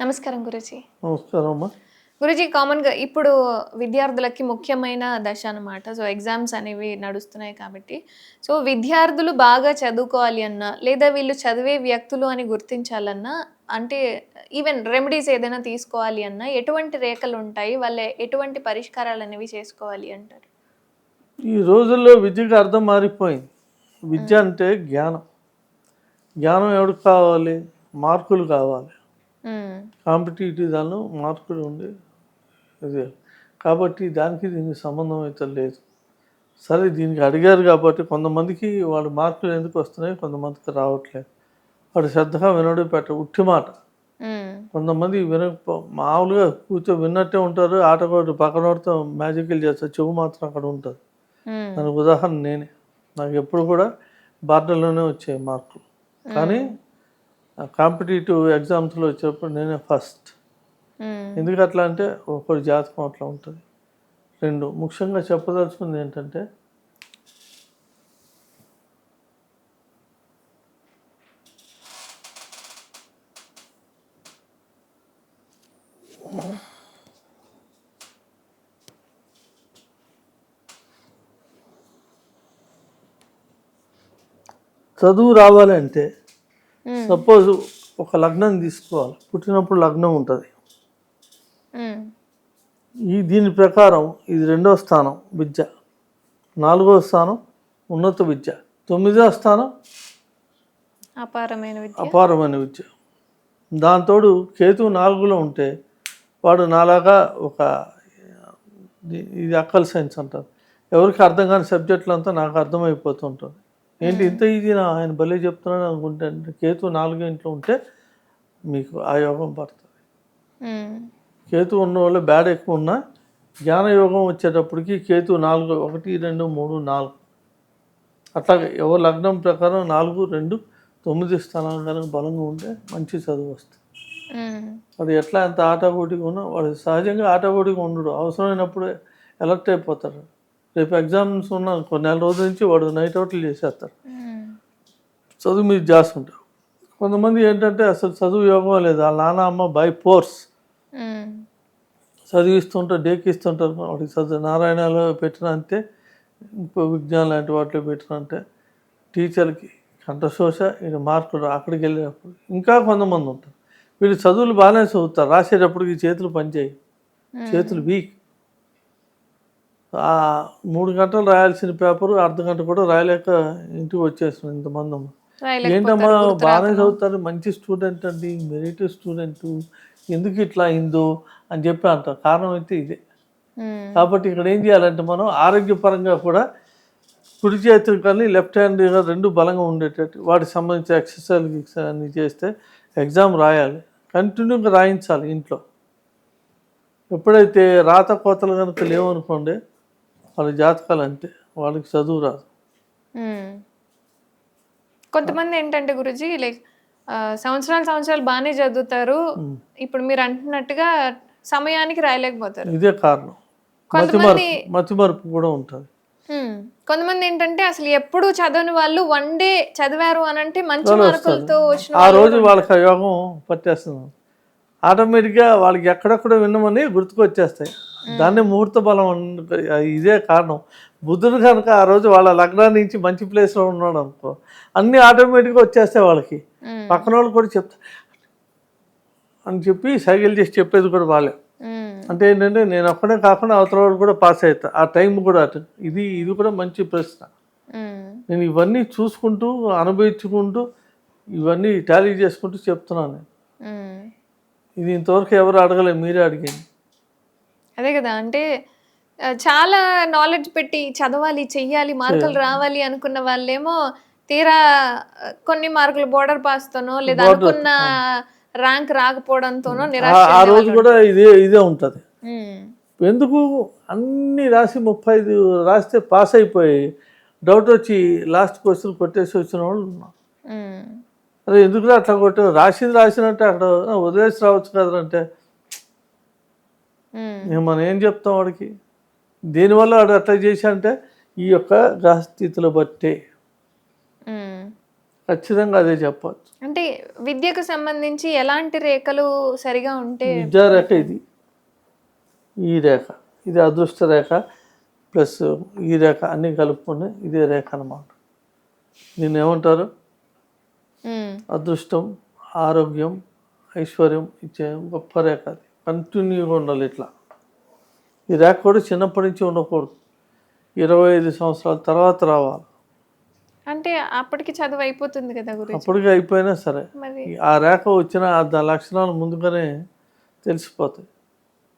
నమస్కారం గురుజీ. నమస్కారం అమ్మా. గురుజీ కామన్గా ఇప్పుడు విద్యార్థులకి ముఖ్యమైన దశ అన్నమాట. సో ఎగ్జామ్స్ అనేవి నడుస్తున్నాయి కాబట్టి. సో విద్యార్థులు బాగా చదువుకోవాలి అన్నా లేదా వీళ్ళు చదివే వ్యక్తులు అని గుర్తించాలన్నా అంటే ఈవెన్ రెమెడీస్ ఏదైనా తీసుకోవాలి అన్నా ఎటువంటి రేఖలు ఉంటాయి? వాళ్ళ ఎటువంటి పరిష్కారాలు అనేవి చేసుకోవాలి అంటారు? ఈ రోజుల్లో విద్యకు అర్థం మారిపోయింది. విద్య అంటే జ్ఞానం. జ్ఞానం ఎవరికి కావాలి? మార్కులు కావాలి. కాంపిటేటివ్ దానిలో మార్కులు ఉండి. ఇది కాబట్టి దానికి దీనికి సంబంధం అయితే లేదు. సరే దీనికి అడిగారు కాబట్టి కొంతమందికి వాళ్ళ మార్కులు ఎందుకు వస్తున్నాయి కొంతమందికి రావట్లేదు. వాడు శ్రద్ధగా వినడు పెట్ట ఉట్టి మాట. కొంతమంది వినకపో మామూలుగా కూర్చో విన్నట్టే ఉంటారు ఆట కూడా పక్కనోడితో మ్యాజికల్ చేస్తారు చెవు మాత్రం అక్కడ ఉంటుంది. దానికి ఉదాహరణ నేనే. నాకు ఎప్పుడు కూడా బార్డర్లోనే వచ్చాయి మార్కులు. కానీ కాంపిటేటివ్ ఎగ్జామ్స్లో వచ్చేటప్పుడు నేనే ఫస్ట్. ఎందుకు అట్లా అంటే ఒకరి జాతకం అట్లా ఉంటుంది రెండు ముఖ్యంగా చెప్పదలుచుకుంది ఏంటంటే చదువు రావాలంటే. సపోజ్ ఒక లగ్నం తీసుకోవాలి. పుట్టినప్పుడు లగ్నం ఉంటుంది. ఈ దీని ప్రకారం ఇది రెండవ స్థానం విద్య. నాలుగవ స్థానం ఉన్నత విద్య. తొమ్మిదవ స్థానం అపారమైన విద్య. అపారమైన విద్య. దాంతోడు కేతు నాలుగులో ఉంటే వాడు నాలాగా ఒక ఇది- అక్కల్ సైన్స్ అంటారు. ఎవరికి అర్థం కాని సబ్జెక్టులు అంతా నాకు అర్థమైపోతుంటుంది ఏంటి ఇంత ఈజీనా? ఆయన భలే చెప్తున్నాడు అనుకుంటే. కేతు నాలుగు ఇంట్లో ఉంటే మీకు ఆ యోగం పడుతుంది. కేతు ఉన్న వాళ్ళు బ్యాడ్ ఎక్కువ ఉన్నా జ్ఞానయోగం వచ్చేటప్పటికి కేతు నాలుగు ఒకటి రెండు మూడు నాలుగు. అట్లాగే ఎవరు లగ్నం ప్రకారం నాలుగు రెండు తొమ్మిది స్థానాలు కనుక బలంగా ఉంటే మంచి చదువు వస్తుంది. అది ఎట్లా ఎంత ఆటపోటీగా ఉన్నా వాడు సహజంగా ఆటపోటీగా ఉండడు. అవసరమైనప్పుడు ఎలర్ట్ అయిపోతారు రేపు ఎగ్జామ్స్ ఉన్న కొన్ని నెల రోజుల నుంచి వాడు నైట్ అవుట్లు చేసేస్తారు. చదువు మీద చేస్తుంటారు కొంతమంది ఏంటంటే అసలు చదువు యోగం లేదు. వాళ్ళ నాన్న అమ్మ బై ఫోర్స్. చదివిస్తుంటారు డేకిస్తుంటారు. వాడికి చదువు నారాయణలో పెట్టిన అంతే ఇంకో విజ్ఞానం లాంటి వాటిలో పెట్టిన అంటే టీచర్కి కంఠశోష ఇది మార్కులు అక్కడికి వెళ్ళేటప్పుడు ఇంకా కొంతమంది ఉంటారు. వీళ్ళు చదువులు బాగానే చదువుతారు. రాసేటప్పటికి చేతులు పనిచేయి చేతులు వీక్. ఆ మూడు గంటలు రాయాల్సిన పేపరు అర్ధ గంట కూడా రాయలేక ఇంటికి వచ్చేస్తుంది ఇంతమంది. ఏంటమ్మా బాగానే. చదువుతారు మంచి స్టూడెంట్ అండి మెరిట్ స్టూడెంట్ ఎందుకు ఇట్లా అయిందో అని చెప్పి అంటారు కారణం అయితే ఇదే. కాబట్టి ఇక్కడ ఏం చేయాలంటే మనం ఆరోగ్యపరంగా కూడా కుడి చేతులు కానీ లెఫ్ట్ హ్యాండ్ రెండు బలంగా ఉండేటట్టు వాటికి సంబంధించి ఎక్సర్సైజ్ అన్ని చేస్తే ఎగ్జామ్ రాయాలి. కంటిన్యూగా రాయించాలి ఇంట్లో. ఎప్పుడైతే రాత కోతలు కనుక లేవనుకోండి వాళ్ళ జాతకాలు అంతే వాళ్ళకి చదువు రాదు. కొంతమంది ఏంటంటే గురుజీ లైక్ సంవత్సరాలు సంవత్సరాలు బాగానే చదువుతారు. ఇప్పుడు మీరు అంటున్నట్టుగా సమయానికి రాయలేకపోతారు. ఇదే కారణం. కొంతమంది మతిమరుపు కూడా ఉంటుంది. కొంతమంది ఏంటంటే అసలు ఎప్పుడు చదవని వాళ్ళు వన్ డే చదివారు అని అంటే మంచి మార్కులతో వచ్చిన ఆ రోజు వాళ్ళకి యోగం పట్టేస్తుంది. ఆటోమేటిక్గా వాళ్ళకి ఎక్కడెక్కడ విన్నమని గుర్తుకొచ్చేస్తాయి. దాన్నే ముహూర్త బలం ఇదే కారణం బుద్ధుడు కనుక ఆ రోజు వాళ్ళ లగ్నాన్ని నుంచి మంచి ప్లేస్లో ఉన్నాడు అనుకో అన్నీ ఆటోమేటిక్గా వచ్చేస్తాయి వాళ్ళకి. పక్కన వాళ్ళు కూడా చెప్తా అని చెప్పి సైకిల్ చేసి చెప్పేది కూడా వాళ్ళే. అంటే ఏంటంటే నేను ఒక్కడే కాకుండా అవతల వాళ్ళు కూడా పాస్ అవుతా ఆ టైం కూడా అటు ఇది ఇది కూడా మంచి ప్రశ్న. నేను ఇవన్నీ చూసుకుంటూ అనుభవించుకుంటూ ఇవన్నీ టాలీ చేసుకుంటూ చెప్తున్నాను నేను. ఇది ఇంతవరకు ఎవరు అడగలేదు మీరే అడిగింది అదే కదా అంటే చాలా నాలెడ్జ్ పెట్టి చదవాలి చెయ్యాలి మార్కులు రావాలి అనుకున్న వాళ్ళేమో తీరా కొన్ని మార్కులు బోర్డర్ పాస్తోనో లేదా అనుకున్న ర్యాంక్ రాకపోవడంతోనో నిరాశ ఆ- రోజు కూడా ఇదే ఇదే ఉంటుంది. ఉమ్, ఎందుకు? అన్ని రాసి ముప్పై ఐదు రాస్తే పాస్ అయిపోయి డౌట్ వచ్చి లాస్ట్ క్వశ్చన్ కొట్టేసి వచ్చిన వాళ్ళు ఉన్నారు. ఉమ్, అరే ఎందుకు అట్లా కొట్టావు? రాసింది రాసినట్టే అక్కడ "ఆ, వదిలేసి రావచ్చు కదంటే మనం ఏం చెప్తాం వాడికి? దీనివల్ల వాడు అట్లా చేశాడంటే ఈ యొక్క గ్రహస్థితులు బట్టే. ఖచ్చితంగా అదే చెప్పచ్చు. అంటే విద్యకు సంబంధించి ఎలాంటి రేఖలు సరిగా ఉంటే విద్యారేఖ ఇది. ఈ రేఖ. ఇది అదృష్ట రేఖ ప్లస్ ఈ రేఖ అన్నీ కలుపుకొని ఇదే రేఖ అన్నమాట. దీన్ని ఏమంటారు? అదృష్టం ఆరోగ్యం ఐశ్వర్యం ఇచ్చే గొప్ప రేఖ అది. కంటిన్యూగా ఉండాలి ఇట్లా. ఈ రేఖ కూడా చిన్నప్పటి నుంచి ఉండకూడదు. ఇరవై ఐదు సంవత్సరాల తర్వాత రావాలి. అంటే అప్పటికి చదువు అయిపోతుంది కదా అప్పటికి అయిపోయినా సరే. ఆ రేఖ వచ్చిన దాని లక్షణాలు ముందుగానే తెలిసిపోతాయి.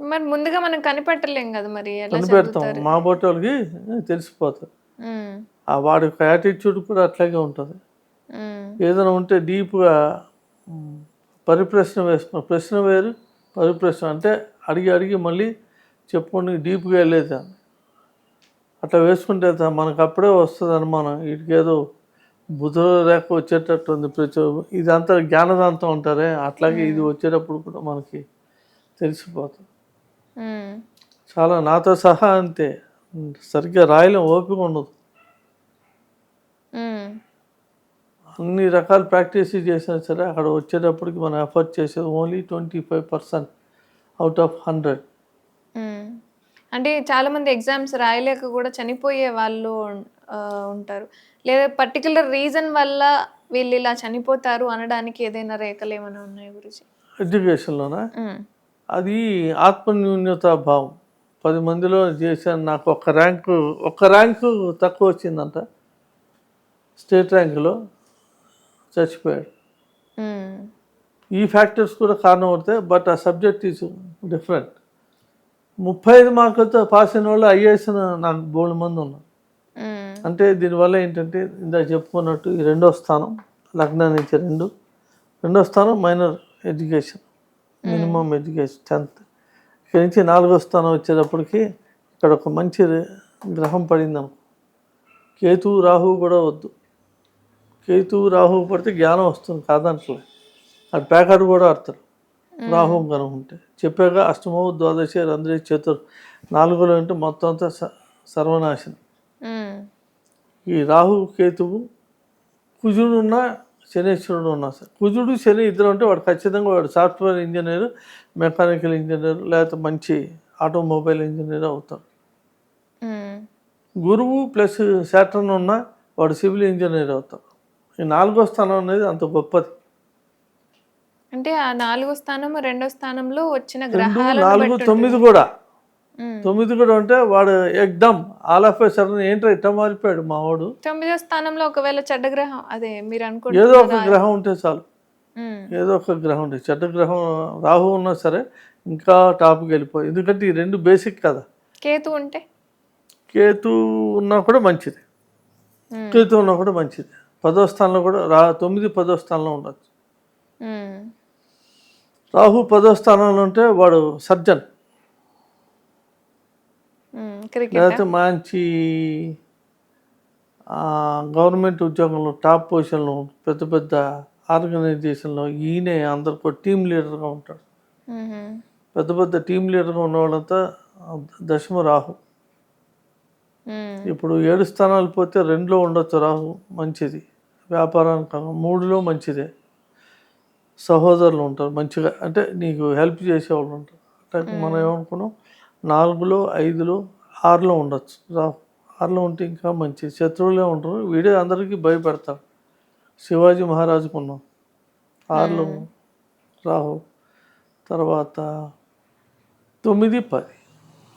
మరి ముందుగా మనం కనిపెట్టలేం కదా మరి కనిపెడతాం. మా బోటి వాళ్ళకి తెలిసిపోతుంది ఆ వాడి యొక్క యాటిట్యూడ్ కూడా అట్లాగే ఉంటుంది. ఏదైనా ఉంటే డీప్గా పరిప్రశ్న వేసుకున్న ప్రశ్న వేరు పరిప్రశ్న అంటే అడిగి అడిగి మళ్ళీ చెప్పుకొని డీప్గా వెళ్ళేది. అట్లా వేసుకుంటే మనకు అప్పుడే వస్తుంది అనుమానం. వీటికి ఏదో బుధ రేఖ వచ్చేటట్టు ఉంది. ప్రతి ఇదంతా జ్ఞానదాంతం అంటారే. అట్లాగే ఇది వచ్చేటప్పుడు కూడా మనకి తెలిసిపోతుంది. చాలా నాతో సహా అంతే. సరిగ్గా రాయలేం ఓపిక ఉండదు. అన్ని రకాల ప్రాక్టీస్ చేసినా సరే అక్కడ వచ్చేటప్పటికి మనం ఎఫర్ట్ చేసేది only twenty five percent out of hundred. అంటే చాలా మంది ఎగ్జామ్స్ రాయలేక కూడా చనిపోయే వాళ్ళు ఉంటారు. లేదా పర్టికులర్ రీజన్ వల్ల వీళ్ళు ఇలా చనిపోతారు అనడానికి ఏదైనా రేఖలు ఏమైనా ఉన్నాయి గురించి ఎడ్యుకేషన్లోన? అది ఆత్మన్యూన్యత భావం. పది మందిలో చేశాను నాకు ఒక ర్యాంకు ఒక ర్యాంకు తక్కువ వచ్చిందంట. స్టేట్ ర్యాంకులో. చచ్చిపోయాడు. ఈ ఫ్యాక్టర్స్ కూడా కారణం అవుతాయి బట్ ఆ సబ్జెక్ట్ ఈజ్ డిఫరెంట్ ముప్పై ఐదు మార్కులతో పాస్ అయిన వాళ్ళు ఐఏఎస్ నాకు బోల్డ్ మంది ఉన్నారు. అంటే దీనివల్ల ఏంటంటే ఇందాక చెప్పుకున్నట్టు ఈ రెండో స్థానం లగ్నం నుంచి రెండు. రెండో స్థానం minor education minimum education tenth ఇక్కడి నుంచి నాలుగో స్థానం వచ్చేటప్పటికి ఇక్కడ ఒక మంచి గ్రహం పడింది అనుకో కేతువు రాహువు కూడా వద్దు. కేతువు రాహువు పడితే జ్ఞానం వస్తుంది కాదంటలే అది ప్యాకెట్ కూడా ఆడతారు రాహు కనుక ఉంటే. చెప్పాక అష్టమో ద్వాదశి రంధ్రే చతుర్. నాలుగులో ఉంటే మొత్తం అంతా సర్వనాశనం. ఈ రాహు కేతువు కుజుడు ఉన్న శనేశ్వరుడు ఉన్నా సార్. కుజుడు శని ఇద్దరు ఉంటే వాడు ఖచ్చితంగా వాడు సాఫ్ట్వేర్ ఇంజనీర్ మెకానికల్ ఇంజనీర్ లేకపోతే మంచి ఆటోమొబైల్ ఇంజనీర్ అవుతాడు. గురువు ప్లస్ శాటర్న్ ఉన్న వాడు సివిల్ ఇంజనీర్ అవుతాడు. ఈ నాలుగో స్థానం అనేది అంత గొప్పది. అంటే ఆ నాలుగో స్థానం రెండో స్థానంలో వచ్చిన రెండు గ్రహాలను నాలుగు తొమ్మిది కూడా. తొమ్మిది కూడా ఉంటే వాడు ఎగ్దమ్ ఆల్ ఆఫ్ సడన్ ఏంటో ఇట్ట మారిపోయాడు మా వాడు తొమ్మిదో స్థానంలో ఒకవేళ చెడ్డ గ్రహం అదే మీరు అనుకుంటే ఏదో ఒక గ్రహం ఉంటే చాలు. ఏదో ఒక గ్రహం ఉంటే చెడ్డ గ్రహం రాహు ఉన్నా సరే ఇంకా టాప్కి వెళ్ళిపోయి ఎందుకంటే ఈ రెండు బేసిక్ కదా. కేతు ఉంటే? కేతు ఉన్నా కూడా మంచిది. కేతు ఉన్నా కూడా మంచిది. పదో స్థానంలో కూడా రా తొమ్మిది పదో స్థానంలో ఉండొచ్చు. రాహు పదో స్థానంలో ఉంటే వాడు సర్జన్. లేకపోతే మంచి గవర్నమెంట్ ఉద్యోగంలో టాప్ పొజిషన్లో పెద్ద పెద్ద ఆర్గనైజేషన్లో ఈయనే అందరికీ టీం లీడర్గా ఉంటాడు. పెద్ద పెద్ద టీం లీడర్గా ఉన్న వాళ్ళంతా దశమ రాహు. ఇప్పుడు ఏడు స్థానాలు పోతే రెండులో ఉండొచ్చు రాహు మంచిది. వ్యాపారానికి. మూడులో మంచిదే. సహోదరులు ఉంటారు మంచిగా అంటే నీకు హెల్ప్ చేసేవాళ్ళు ఉంటారు. అంటే మనం ఏమనుకున్నాం? నాలుగులో ఐదులో ఆరులో ఉండొచ్చు. రాహు ఆరులో ఉంటే ఇంకా మంచిది. శత్రువులే ఉంటారు వీడే అందరికీ భయపెడతాడు. శివాజీ మహారాజుకు ఉన్నాం. ఆరులో రాహు. తర్వాత తొమ్మిది పది.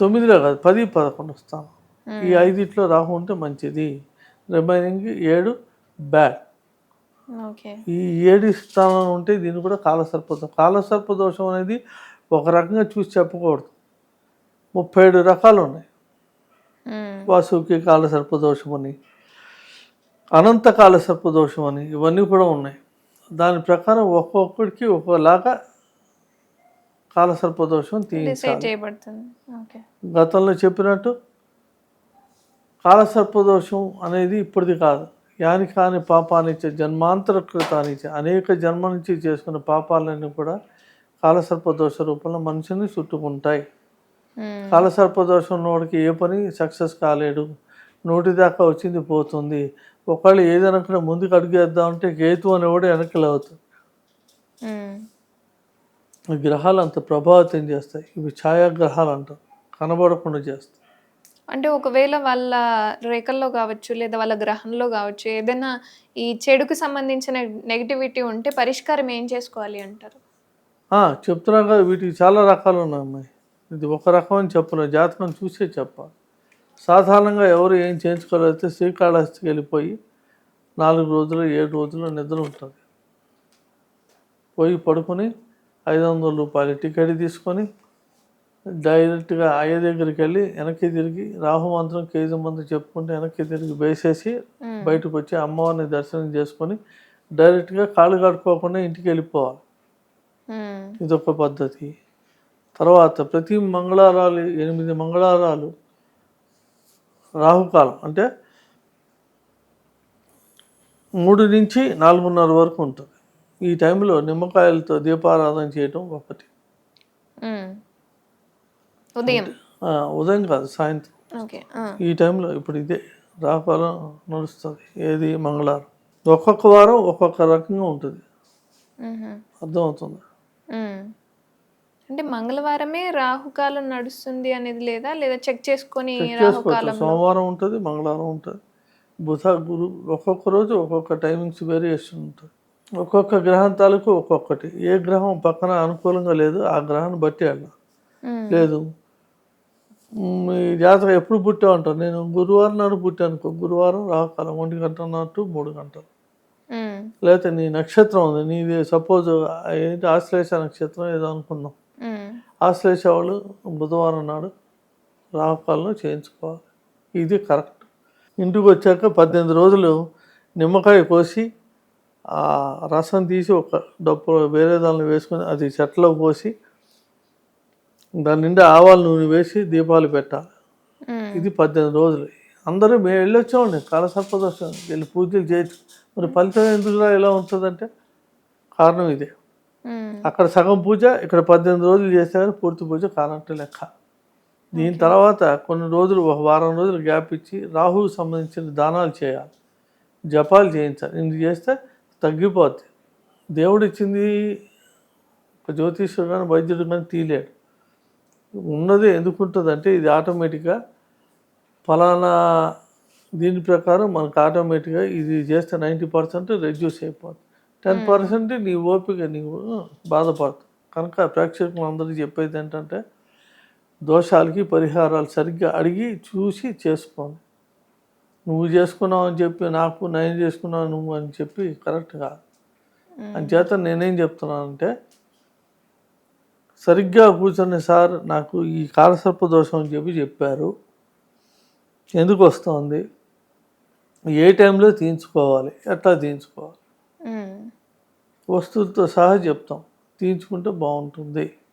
తొమ్మిదిలో కాదు పది పదకొండు స్థానం ఈ ఐదిట్లో రాహు ఉంటే మంచిది. రిమైనింగ్ ఏడు బ్యాడ్. ఈ ఏడు స్థానం ఉంటే దీన్ని కూడా కాలసర్పదోషం. కాలసర్పదోషం అనేది ఒక రకంగా చూసి చెప్పకూడదు. ముప్పై ఏడు రకాలు ఉన్నాయి. వాసుకి కాలసర్పదోషం అని అనంత కాలసర్పదోషం అని ఇవన్నీ కూడా ఉన్నాయి. దాని ప్రకారం ఒక్కొక్కడికి ఒక్కోలాగా కాలసర్పదోషం తీయించాలి. గతంలో చెప్పినట్టు కాలసర్పదోషం అనేది ఇప్పటిది కాదు. యాని కాని పాపానిచ్చే జన్మాంతర కృతానిచ్చే అనేక జన్మ నుంచి చేసుకున్న పాపాలన్నీ కూడా కాలసర్పదోష రూపంలో మనిషిని చుట్టుకుంటాయి. ఉమ్, కాలసర్పదోషం ఉన్నవాడికి ఏ పని సక్సెస్ కాలేడు నోటి దాకా వచ్చింది పోతుంది. ఒకవేళ ఏదైనా ముందుకు అడిగేద్దామంటే కేతు అని కూడా వెనక్కి అవుతుంది గ్రహాలు అంత ప్రభావితం చేస్తాయి. ఇవి ఛాయాగ్రహాలు అంటారు కనబడకుండా చేస్తాయి. అంటే ఒకవేళ వాళ్ళ రేఖల్లో కావచ్చు లేదా వాళ్ళ గ్రహంలో కావచ్చు ఏదైనా ఈ చెడుకు సంబంధించిన నెగిటివిటీ ఉంటే పరిష్కారం ఏం చేసుకోవాలి అంటారు? చెప్తున్నాం చెప్తున్నా కదా వీటికి చాలా రకాలు ఉన్నాయి అమ్మాయి ఇది ఒక రకం అని చెప్పలేదు జాతకం చూసే చెప్పాలి. సాధారణంగా ఎవరు ఏం చేయించుకోలేకపోతే శ్రీకాళహస్తికి వెళ్ళిపోయి నాలుగు రోజులు ఏడు రోజులు నిద్ర ఉంటుంది. పోయి పడుకొని ఐదు వందల రూపాయల టికెట్ తీసుకొని డైరెక్ట్గా అయ్య దగ్గరికి వెళ్ళి వెనక్కి తిరిగి రాహు మంత్రం కేజీ మంత్రం చెప్పుకుంటే వెనక్కి తిరిగి వేసేసి బయటకు వచ్చి అమ్మవారిని దర్శనం చేసుకొని డైరెక్ట్గా కాళ్ళు కడుక్కోకుండా ఇంటికి వెళ్ళిపోవాలి ఇదొక పద్ధతి. తర్వాత ప్రతి మంగళవారాలు ఎనిమిది మంగళవారాలు రాహుకాలం అంటే మూడు నుంచి నాలుగున్నర వరకు ఉంటుంది. ఈ టైంలో నిమ్మకాయలతో దీపారాధన చేయటం ఒకటి. ఉదయం? ఉదయం. కాదు సాయంత్రం. ఈ టైంలో ఇప్పుడు ఇదే రాహుకాలం నడుస్తుంది ఏది మంగళవారం. ఒక్కొక్క వారం ఒక్కొక్క రకంగా ఉంటుంది. అర్థమవుతుంది. అంటే మంగళవారమే రాహుకాలం నడుస్తుంది అనేది లేదా? లేదా చెక్ చేసుకొని సోమవారం ఉంటుంది మంగళవారం ఉంటుంది. బుధ గురు ఒక్కొక్క రోజు ఒక్కొక్క టైమింగ్స్ వేరియేషన్ ఉంటుంది. ఒక్కొక్క గ్రహం తాలూకు ఒక్కొక్కటి. ఏ గ్రహం పక్కన అనుకూలంగా లేదు ఆ గ్రహాన్ని బట్టి వెళ్ళాలి. లేదు జాతకం ఎప్పుడు పుట్టావు అంటారు నేను గురువారం నాడు పుట్టాను గురువారం రాహుకాలం ఒంటి గంట టు మూడు గంటలు. లేకపోతే నీ నక్షత్రం ఉంది. నీది సపోజ్ ఏంటి ఆశ్లేష నక్షత్రం ఏదో అనుకుందాం. ఆశ్లేష వాళ్ళు బుధవారం నాడు రాహుకాలను చేయించుకోవాలి. ఇది కరెక్ట్. ఇంటికి వచ్చాక పద్దెనిమిది రోజులు నిమ్మకాయ కోసి ఆ రసం తీసి ఒక డప్పు వేరే దానిలో వేసుకొని అది చెట్లో పోసి దాని నిండా ఆవాల నూనె వేసి దీపాలు పెట్టాలి. ఇది పద్దెనిమిది రోజులు. అందరూ మేము వెళ్ళొచ్చామండి కాలసర్పదోషం వెళ్ళి పూజలు చేయొచ్చు మరి ఫలితం ఎందుకురా ఇలా ఉంటుందంటే కారణం ఇదే. అక్కడ సగం పూజ ఇక్కడ పద్దెనిమిది రోజులు చేస్తే కానీ పూర్తి పూజ కానట్టు లెక్క. దీని తర్వాత కొన్ని రోజులు ఒక వారం రోజులు గ్యాప్ ఇచ్చి రాహువుకి సంబంధించిన దానాలు చేయాలి. జపాలు చేయించాలి. ఇది చేస్తే తగ్గిపోద్ది. దేవుడు ఇచ్చింది ఒక జ్యోతిష్యుడు కానీ వైద్యుడు కానీ తీయలేడు. ఉన్నది ఎందుకు ఉంటుంది అంటే ఇది ఆటోమేటిక్గా ఫలానా దీని ప్రకారం మనకు ఆటోమేటిక్గా ఇది చేస్తే నైంటీ పర్సెంట్ రెడ్యూస్ అయిపోతుంది టెన్ పర్సెంట్ నీ ఓపిక నీవు బాధపడతావు కనుక ప్రేక్షకులు అందరికీ చెప్పేది ఏంటంటే దోషాలకి పరిహారాలు సరిగ్గా అడిగి చూసి చేసుకోండి. నువ్వు చేసుకున్నావు అని చెప్పి నాకు నేను చేసుకున్నావు నువ్వు అని చెప్పి కరెక్ట్ కాదు. అంచేత నేనేం చెప్తున్నానంటే సరిగ్గా కూర్చొని సార్ నాకు ఈ కాలసర్ప దోషం అని చెప్పి చెప్పారు. ఎందుకు వస్తుంది? ఏ టైంలో తీయించుకోవాలి? ఎట్లా తీయించుకోవాలి? వస్తువులతో సహా చెప్తాం. తీయించుకుంటే బాగుంటుంది.